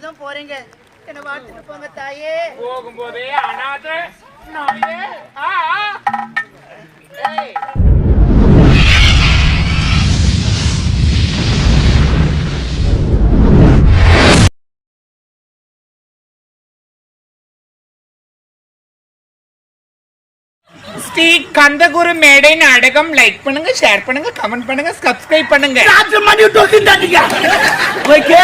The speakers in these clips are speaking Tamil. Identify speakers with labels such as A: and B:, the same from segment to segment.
A: போதும் போறீங்க. என்ன வாழ்த்துட்டு போங்க தாயே.
B: போகும்போதே அனாத நாயே. ஆ ஆ. ஏய். ஸ்ரீ கந்தகுரு மேடை நாடகம் லைக் பண்ணுங்க ஷேர் பண்ணுங்க கமெண்ட் பண்ணுங்க சப்ஸ்கிரைப் பண்ணுங்க.
C: ஓகே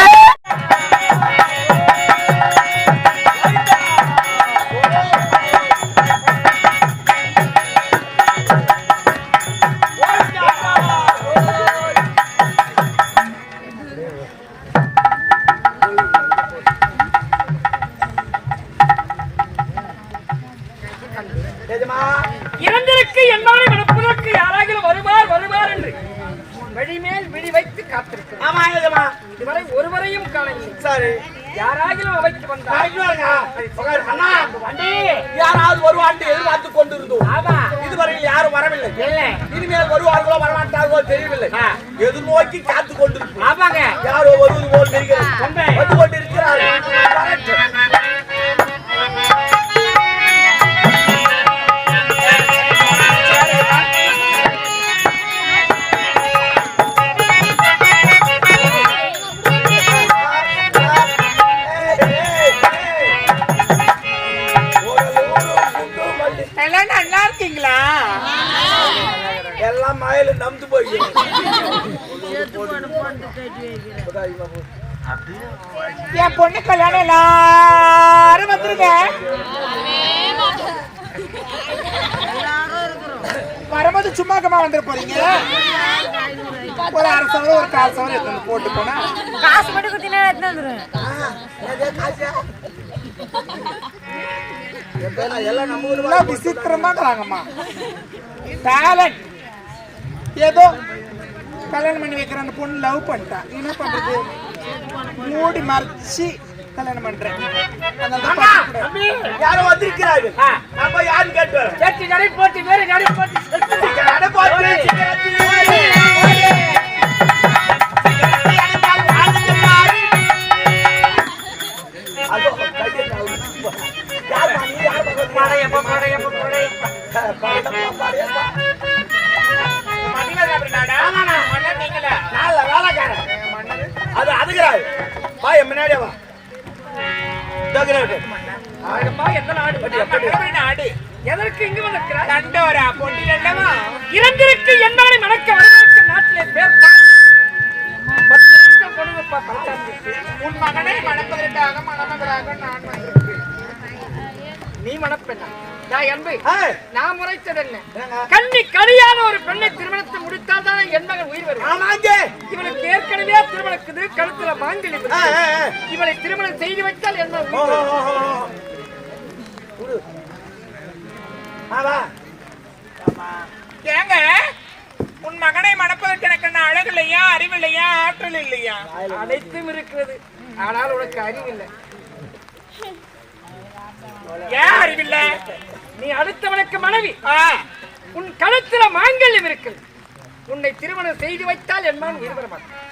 B: எல்லாம் விசித்திரமாங்கிறாங்கம்மா. டேலண்ட் ஏதோ கல்யாணம் பண்ணி வைக்கிற அந்த பொண்ணு லவ் பண்ணிட்டா. என்ன பண்றது? மூடி மறைச்சு கல்யாணம் பண்றேன். அதனால தான்
C: அண்ணா,
B: பார்க்கக்கூடாது.
C: தம்பி, யாரோ வந்திருக்கிறார்கள் நம்ம யாருன்னு கேட்டு
B: வேறு போட்டு
C: யார் பக்கத்துல?
B: படையப்பா மணப்பெண்ணா நான் முறைத்தது என்ன? கண்ணி ஒரு பெண்ணை திருமணத்தை முடித்தால் தான் என் மகன் உயிர் வரும்
C: ஆமாங்க.
B: இவளுக்கு ஏற்கனவே திருமணக்குது கழுத்துல மாங்கலி. இவளை திருமணம் செய்து வைத்தால் என்ன. ஏங்க உன் மகனை மணப்பதற்கு எனக்கு என்ன அழகு இல்லையா அறிவு இல்லையா ஆற்றல் இல்லையா? அனைத்தும் இருக்கிறது. ஆனால் உனக்கு அறிவு இல்லை. ஏன் அறிவில்லை? நீ அடுத்தவனுக்கு மனைவி. உன் கழுத்துல மாங்கல்யம் இருக்கு உன்னை திருமணம் செய்து வைத்தால் என் மகன் உயிர் மாட்டான்.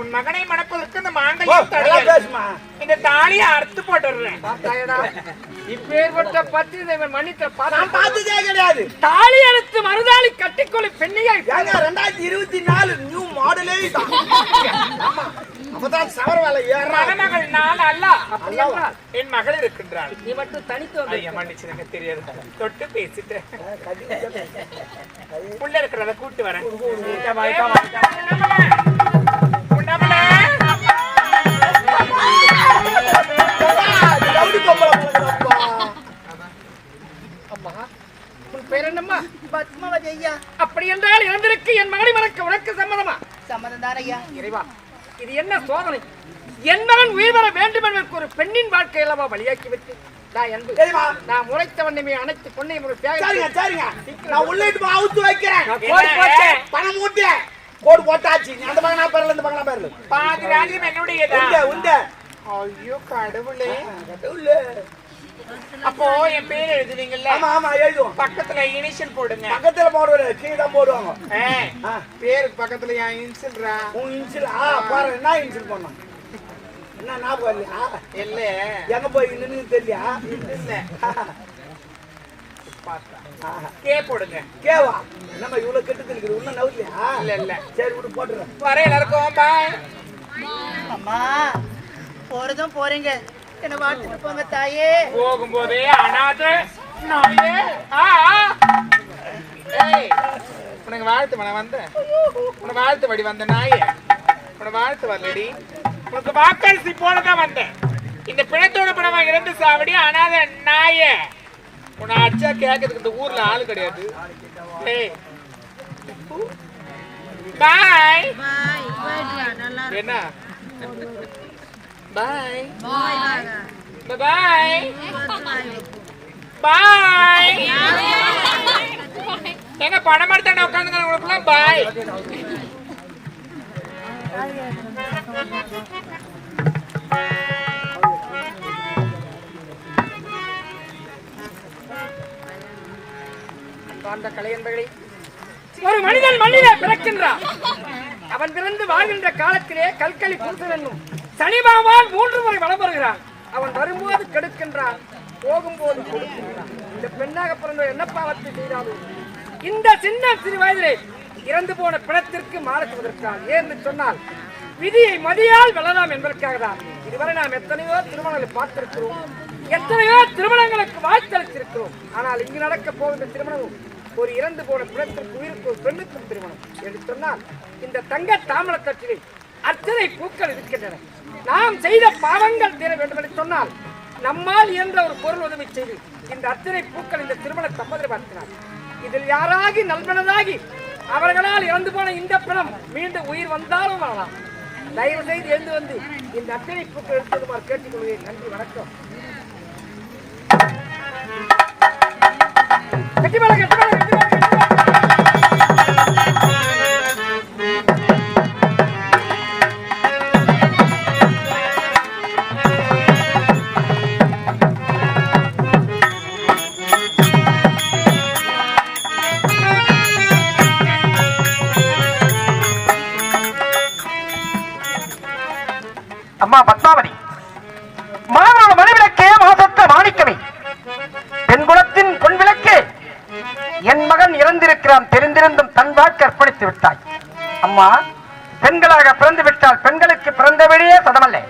B: உன் மகனை மணப்பதற்கு இந்த மாங்கல்யம். இந்த தாலியை அறுத்து போட்டுறேன் இப்பேற்பட்ட பத்தி மன்னித்த
C: பார்த்ததே கிடையாது.
B: தாலி அறுத்து மறுதாலி கட்டிக்கொள்ளு பெண்ணையாய்
C: ஏங்க, ரெண்டாயிரத்தி இருபத்தி நாலு நியூ மாடலே. அப்பதான்.
B: மணமகள் நான் அல்ல அப்படி? என்றால் என் மகள் இருக்கின்றாள்.
D: நீ மட்டும் தனித்து வந்து
B: ஐயா மன்னிச்சிருங்க தெரியாது. தொட்டு பேசிட்டு உள்ள இருக்கிறத கூட்டு வரேன். அப்படி என்றால் இறந்திருக்கு என் மகனை மறக்க உனக்கு சம்மதமா?
A: சம்மதம் தான் ஐயா.
B: இறைவா இது என்ன சோதனை? என் மகன் உயிர் வர வேண்டும் என்பதற்கு ஒரு பெண்ணின் வாழ்க்கை அல்லவா வழியாக்கி விட்டு நான் அன்பு. நான் அனைத்து தியாகம்
C: சரிங்க சரிங்க. நான் உள்ள அவுத்து வைக்கிறேன். பணம் மூட்டு கோடு போட்டாச்சு. அந்த பக்கம் நான் பேர்ல இந்த பக்கம் பேர்ல.
B: பாதி ராஜ்யம் என்னுடையதா?
C: உண்ட உண்ட.
B: ஐயோ கடவுளே.
C: கடவுளே.
B: அப்போ என் பேர் எழுதுவீங்கல்ல?
C: ஆமா ஆமா எழுதுவோம்.
B: பக்கத்துல இனிஷியல் போடுங்க.
C: பக்கத்துல போடுவாரு கீழே தான் போடுவாங்க.
B: பேருக்கு பக்கத்துல என் இனிஷியல்ரா
C: உன் இன்சில் ஆ பாரு என்ன இன்சில் பண்ணோம் என்ன ஞாபகம் இல்லையா
B: இல்ல.
C: எங்க போய் நின்னு தெரியலையா?
B: இல்ல. கே போடுங்க.
C: கேவா? என்னம்மா இவ்வளவு கெட்டு இருக்குது இன்னும் நவுலையா
B: இல்ல இல்ல.
C: சரி விட்டு போட்டுறேன்.
B: வர எல்லாருக்கும் பாய்
A: அம்மா போறதும் போறீங்க. என்ன வாழ்த்துட்டு போங்க தாயே.
B: போகும்போதே அனாத நாயே ஆ. ஏய் உனக்கு வாழ்த்து நான் வந்தேன் உனக்கு வாழ்த்து வடி வந்த நாயே. உனக்கு வாழ்த்து வரலடி. உனக்கு வாக்கரிசி போல தான் வந்தேன் இந்த பிணத்தோட பணமா இருந்து சாவடி அனாத நாயே. உன்னை அடிச்சா கேட்கறதுக்கு இந்த ஊர்ல ஆளு கிடையாது. ஏய். பாய் என்ன? பாய் பாய் பாய் எங்க பணம் எடுத்தாண்ட உட்காந்துங்க உங்களுக்குலாம் பாய் அந்த கலை என்பதை ஒரு மனிதன் மண்ணிலே பிறக்கின்றான். அவன் பிறந்து வாழ்கின்ற காலத்திலே கல்கலி புருஷன் என்னும் சனிபாவால் மூன்று முறை வளம் வருகிறான். அவன் வரும்போது கெடுக்கின்றான் போகும்போது கொடுக்கின்றான். இந்த பெண்ணாக பிறந்த என்ன பாவத்தை செய்தாலும் இந்த சின்ன சிறு வயதிலே இறந்து போன பிணத்திற்கு மாறச்சுவதற்காக ஏன் சொன்னால் விதியை மதியால் வெல்லலாம் என்பதற்காக தான். இதுவரை நாம் எத்தனையோ திருமணங்களை பார்த்திருக்கிறோம். எத்தனையோ திருமணங்களுக்கு வாழ்த்தளித்திருக்கிறோம் ஆனால் இங்கு நடக்க போகின்ற திருமணமும் ஒரு இறந்து போன பிணத்திற்கு உயிருக்கு ஒரு பெண்ணுக்கும் திருமணம். என்று சொன்னால் இந்த தங்க தாமரத்தட்டிலே அத்தனை பூக்கள் இருக்கின்றன. நாம் செய்த பாவங்கள் தீர வேண்டும் என்று சொன்னால் நம்மால் இயன்ற ஒரு பொருள் உதவி செய்து இந்த அத்தனை பூக்கள் இந்த திருமண தம்பதி பார்த்தினார் இதில் யாராகி நல்மனதாகி அவர்களால் இறந்து போன இந்த பிணம் மீண்டும் உயிர் வந்தாலும் வரலாம். தயவு செய்து எழுந்து வந்து இந்த அத்தனை பூக்கள் எடுத்துமாறு கேட்டுக்கொள்கிறேன். நன்றி வணக்கம். கட்டிமலை கட்டிமலை
E: அம்மா பத்மாவதி. மாணவரோட மணிவிளக்கே மாசத்த மாணிக்கமே. பெண் குலத்தின் பொன் விளக்கே என் மகன் இறந்திருக்கிறான் தெரிந்திருந்தும் தன் வாக்கு அர்ப்பணித்து விட்டாய். அம்மா பெண்களாக பிறந்து விட்டால் பெண்களுக்கு பிறந்த வீடே சதமல்ல.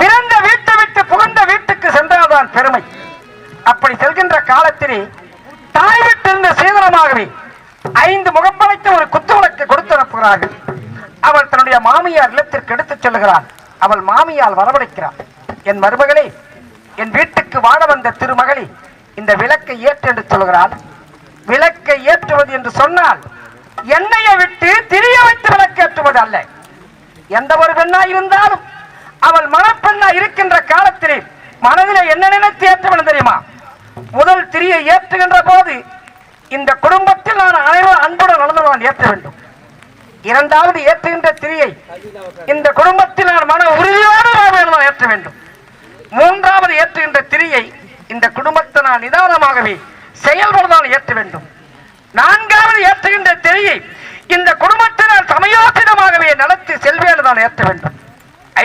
E: பிறந்த வீட்டை விட்டு புகுந்த வீட்டுக்கு சென்றால்தான் பெருமை. அப்படி செல்கின்ற காலத்திலே தாய் விட்டிருந்த சீதனமாகவே ஐந்து முகப்படைத்து ஒரு குத்துவிளக்கு கொடுத்து அனுப்புகிறார்கள் அவள் தன்னுடைய மாமியார் இல்லத்திற்கு எடுத்துச் செல்லுகிறாள். அவள் மாமியால் வரவழைக்கிறாள். என் மருமகளே என் வீட்டுக்கு வாழ வந்த திருமகளே இந்த விளக்கை ஏற்று என்று சொல்கிறாள். விளக்கை ஏற்றுவது என்று சொன்னால் எண்ணெயை விட்டு திரிய வைத்து விளக்கேற்றுவது அல்ல. எந்த ஒரு பெண்ணா இருந்தாலும் அவள் மணப்பெண்ணா இருக்கின்ற காலத்திலே மனதிலே என்ன நினைத்து ஏற்றவன் தெரியுமா? முதல் திரியை ஏற்றுகின்ற போது இந்த குடும்பத்தில் நான் அனைவரும் அன்புடன் நடந்து நான் ஏற்ற வேண்டும். இரண்டாவது ஏற்றுகின்ற திரியை இந்த குடும்பத்தில் நான் மன உறுதியோடு நான் ஏற்ற வேண்டும். மூன்றாவது ஏற்றுகின்ற திரியை இந்த குடும்பத்தை நான் நிதானமாகவே செயல்பட நான் ஏற்ற வேண்டும். நான்காவது ஏற்றுகின்ற திரியை இந்த குடும்பத்தினால் சமயோசிதமாகவே நடத்தி செல்வேன் நான் ஏற்ற வேண்டும்.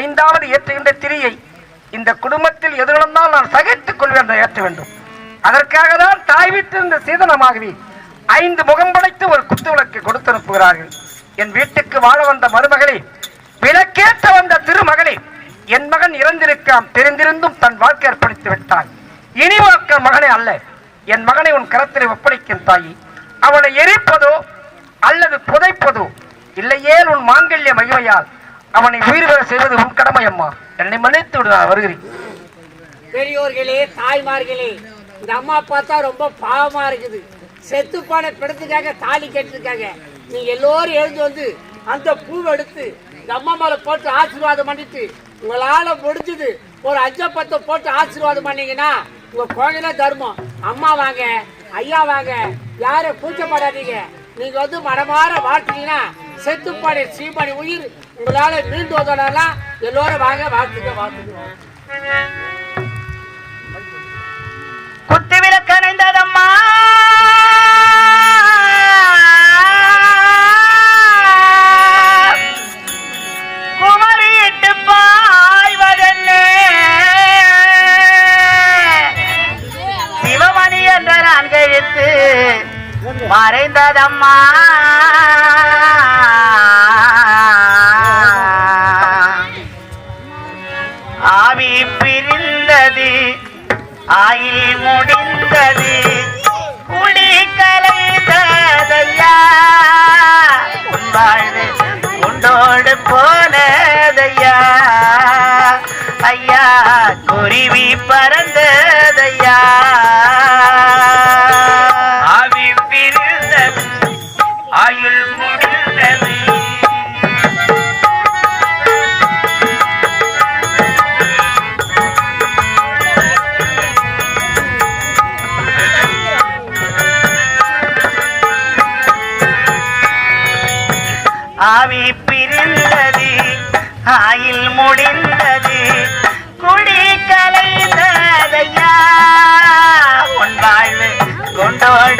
E: ஐந்தாவது ஏற்றுகின்ற திரியை இந்த குடும்பத்தில் எது நான் சகித்துக் கொள்வேன் ஏற்ற வேண்டும். அதற்காக தான் தாய் வீட்டிருந்த சீதனமாகவே ஐந்து முகம் படைத்து ஒரு குத்துவிளக்கு கொடுத்து அனுப்புகிறார்கள் என் வீட்டுக்கு வாழ வந்த மருமகளே விளக்கேற்ற வந்த திருமகளே என் மகன் இறந்திருக்காம் தெரிந்திருந்தும் தன் வாழ்க்கை அர்ப்பணித்து விட்டான். இனிவாக்க மகனே அல்ல என் மகனை உன் கரத்திலே ஒப்படைக்கும் தாயி. அவனை எரிப்பதோ அல்லது புதைப்பதோ இல்லையே உன் மாங்கல்ய மகிமையால் அவனை உயிர் பெற செய்வது உன் கடமை அம்மா. என்னை மன்னித்து விடுதா வருகிறேன்.
F: பெரியோர்களே தாய்மார்களே இந்த அம்மா பார்த்தா ரொம்ப பாவமா இருக்குது. செத்து போன பிடத்துக்காக தாலி கட்டிருக்காங்க. நீங்க எல்லோரும் எழுந்து வந்து அந்த பூவை எடுத்து இந்த அம்மா மேல போட்டு ஆசீர்வாதம் பண்ணிட்டு உங்களால முடிஞ்சது ஒரு அஞ்ச பத்தை போட்டு ஆசீர்வாதம் பண்ணீங்கன்னா உங்க குழந்தைல தர்மம். அம்மா வாங்க ஐயா வாங்க யாரும் கூச்சப்படாதீங்க. நீங்க வந்து மனமாற வாழ்த்தீங்கன்னா செத்துப்பாடி ஸ்ரீமணி உயிர் உங்களால மீண்டு வந்தோம்னா எல்லோரும் வாங்க வாழ்த்துக்க வாழ்த்துக்க.
E: குத்து விளக்கு மாந்தரான் கழித்து
A: மறைந்ததம்மா. ஆவி பிரிந்தது ஆயில் முடிந்தது. குடி கலைந்ததையா. வாழ்வு உண்டோடு போனதையா. ஐயா குருவி முடிந்தது. குடி கலைந்ததையா உன் வாழ்வு கொண்டோட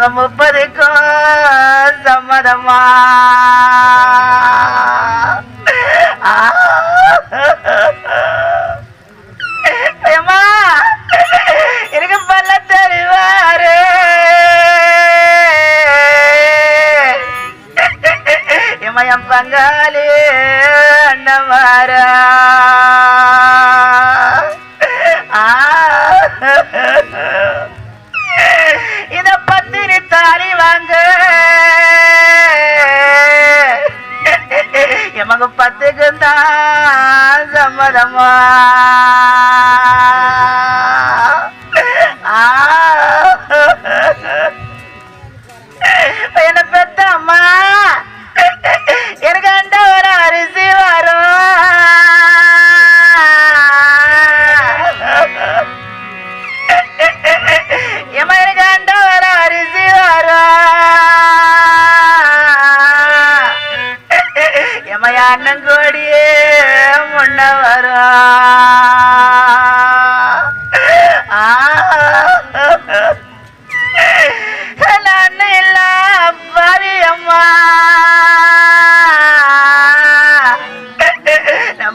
A: என் முப்பதுக்கும் சம்மதமா? ஆ. எனக்கு பல்ல தருவாரு. என் பங்காளி அண்ணமாரா தான்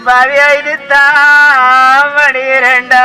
A: நம்பாவியா இது இரண்டா?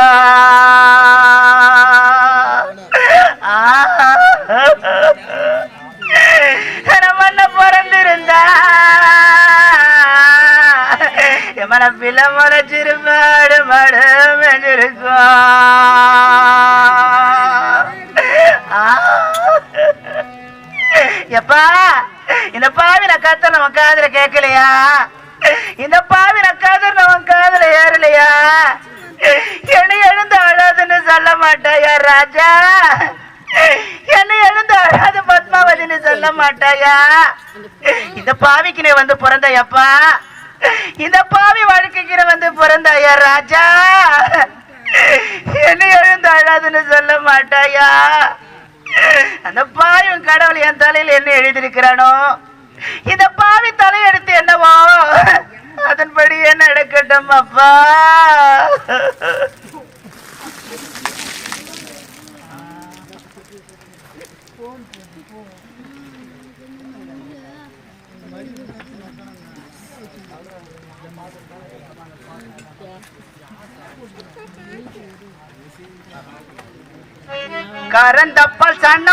A: அப்பா இந்த பாவின கத்த நம்ம காதல கேட்கலையா? இந்த பாவின கதர் நம்ம காதல ஏறலையா? என்னை எழுந்து அழாதுன்னு சொல்ல மாட்டாயா ராஜா? என்னை எழுந்து அழாது பத்மாவதின்னு சொல்ல மாட்டாயா? இந்த பாவிக்கு நீ வந்து பிறந்தாயப்பா? இந்த பாவி வாழ்க்கைக்கு நீ வந்து பிறந்தாயா ராஜா? என்னை எழுந்து அழாதுன்னு சொல்ல மாட்டாயா? அந்த பாயும் கடவுள் என் தலையில் என்ன எழுதியிருக்கிறானோ இந்த பாவி தலையெடுத்து என்னவோ அதன்படி என்ன நடக்கட்டும் அப்பா? கரந்தப்பல்
G: சன்ன